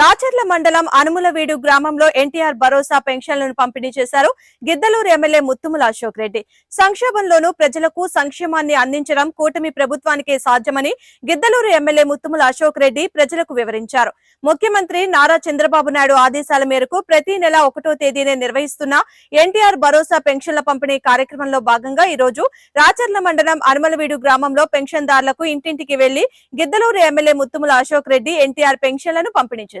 రాచర్ల మండలం అనుములవీడు గ్రామంలో ఎన్టీఆర్ భరోసా పెన్షన్లను పంపిణీ చేశారు గిద్దలూరు ఎమ్మెల్యే ముత్తుముల అశోక్ రెడ్డి. సంక్షోభంలోనూ ప్రజలకు సంక్షేమాన్ని అందించడం కూటమి ప్రభుత్వానికే సాధ్యమని గిద్దలూరు ఎమ్మెల్యే ముత్తుముల అశోక్ రెడ్డి ప్రజలకు వివరించారు. ముఖ్యమంత్రి నారా చంద్రబాబు నాయుడు ఆదేశాల మేరకు ప్రతి నెల ఒకటో తేదీనే నిర్వహిస్తున్న ఎన్టీఆర్ భరోసా పెన్షన్ల పంపిణీ కార్యక్రమంలో భాగంగా ఈ రోజు రాచర్ల మండలం అనుమలవీడు గ్రామంలో పెన్షన్దారులకు ఇంటింటికి వెళ్ళి గిద్దలూరు ఎమ్మెల్యే ముత్తుముల అశోక్ రెడ్డి ఎన్టీఆర్ పెన్షన్లను పంపిణీ చేశారు.